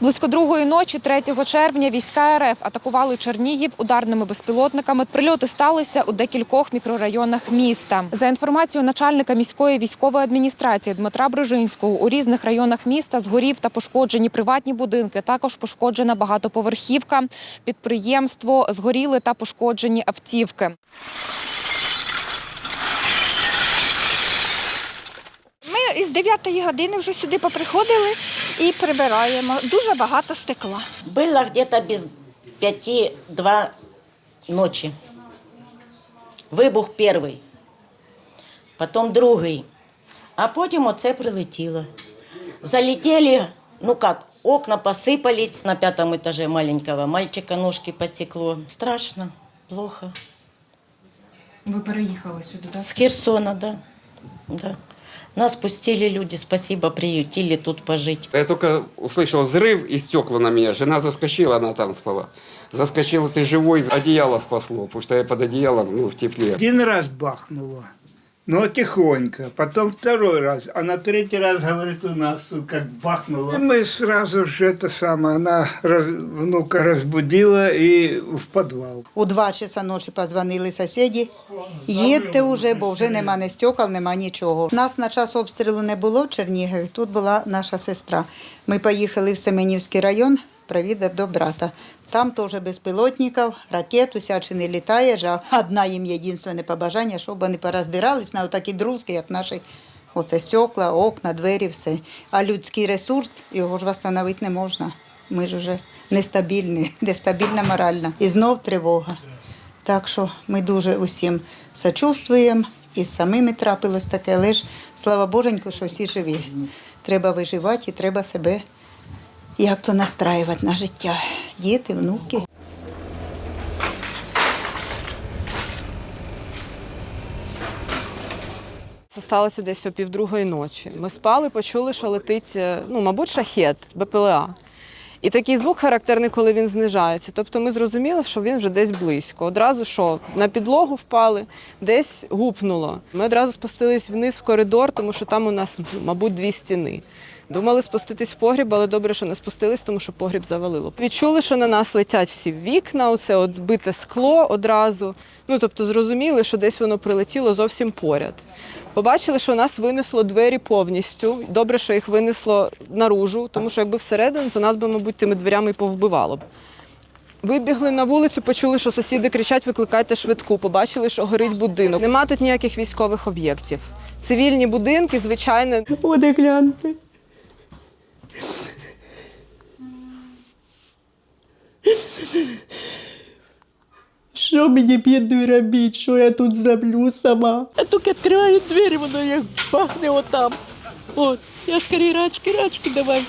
Близько другої ночі, 3 червня, війська РФ атакували Чернігів ударними безпілотниками. Прильоти сталися у декількох мікрорайонах міста. За інформацією начальника міської військової адміністрації Дмитра Брижинського, у різних районах міста згорів та пошкоджені приватні будинки. Також пошкоджена багатоповерхівка, підприємство, згоріли та пошкоджені автівки. Ми із 9 години вже сюди поприходили і прибираємо. Дуже багато стекла. Было где-то без пяти два ночи. Вибух перший, потім другий, а потім оце прилетіло. Залетели, ну как, окна посыпались. На пятом этаже маленького мальчика ножки посекло. Страшно, плохо. Ви переїхали сюди, так? С Херсона, да. да. Нас пустили люди, спасибо, приютили тут пожить. Я только услышал взрыв и стекла на меня. Жена заскочила, она там спала. Заскочила, ты живой, одеяло спасло, потому что я под одеялом, ну, в тепле. Один раз бахнуло, но тихонько. Потом второй раз. А на третий раз, говорит, у нас тут как бахнуло. Мы сразу же это самое, она раз- внука разбудила и в подвал. У два часа ночі позвонили сусіди. Їдьте вже, бо вже нема ні стекол, нема нічого. Нас на час обстрілу не було в Чернігові, тут була наша сестра. Ми поїхали в Семенівський район провідати до брата. Там теж безпілотників, ракет, усяче не літає. жа Одна їм єдине побажання, щоб вони пороздирались на отакі друзки, як наші. Оце стекла, окна, двері, все. А людський ресурс, його ж встановити не можна. Ми ж вже нестабільні, нестабільна моральна. І знов тривога. Так що ми дуже усім сочувствуємо. І з самими трапилось таке, але ж слава Боженьку, що всі живі. Треба виживати і треба себе як то настраювати на життя. Діти, внуки. Це сталося десь о півдругої ночі. Ми спали, почули, що летить, е, ну, мабуть, шахет БПЛА. І такий звук характерний, коли він знижається. Тобто ми зрозуміли, що він вже десь близько. Одразу що на підлогу впали, десь гупнуло. Ми одразу спустились вниз в коридор, тому що там у нас, мабуть, дві стіни. Думали спуститись в погріб, але добре, що не спустились, тому що погріб завалило. Відчули, що на нас летять всі вікна, оце от бите скло одразу. Ну тобто зрозуміли, що десь воно прилетіло зовсім поряд. Побачили, що нас винесло двері повністю. Добре, що їх винесло наружу, тому що якби всередину, то нас би, мабуть, тими дверями і повбивало б. Вибігли на вулицю, почули, що сусіди кричать, викликайте швидку. Побачили, що горить будинок. Нема тут ніяких військових об'єктів. Цивільні будинки, звичайно. Оде гляньте. Що мені бідною робіть, що я тут землю сама? Я тільки відкриваю двері, воно як бахне отам. От, я скорее рачки, рачки давай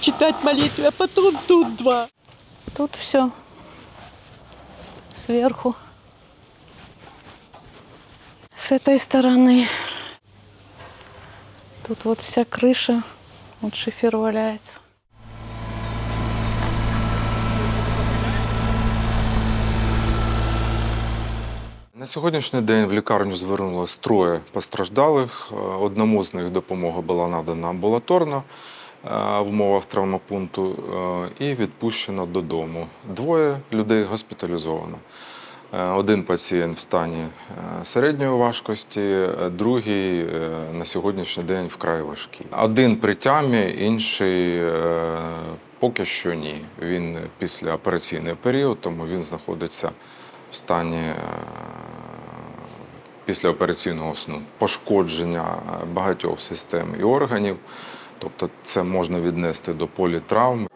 читати молитву, а потім тут два. Тут все сверху. С этой стороны. Тут вот вся крыша, вот шифер валяется. На сьогоднішній день в лікарню звернулося троє постраждалих. Е, Одному з них допомога була надана амбулаторно е, в умовах травмопункту е, і відпущено додому. Двоє людей госпіталізовано. Е, Один пацієнт в стані е, середньої важкості, е, другий на сьогоднішній день вкрай важкий. Один при тямі, інший поки що ні. Він після операційний період, тому він знаходиться в стані е, післяопераційного сну, пошкодження багатьох систем і органів. Тобто це можна віднести до політравм.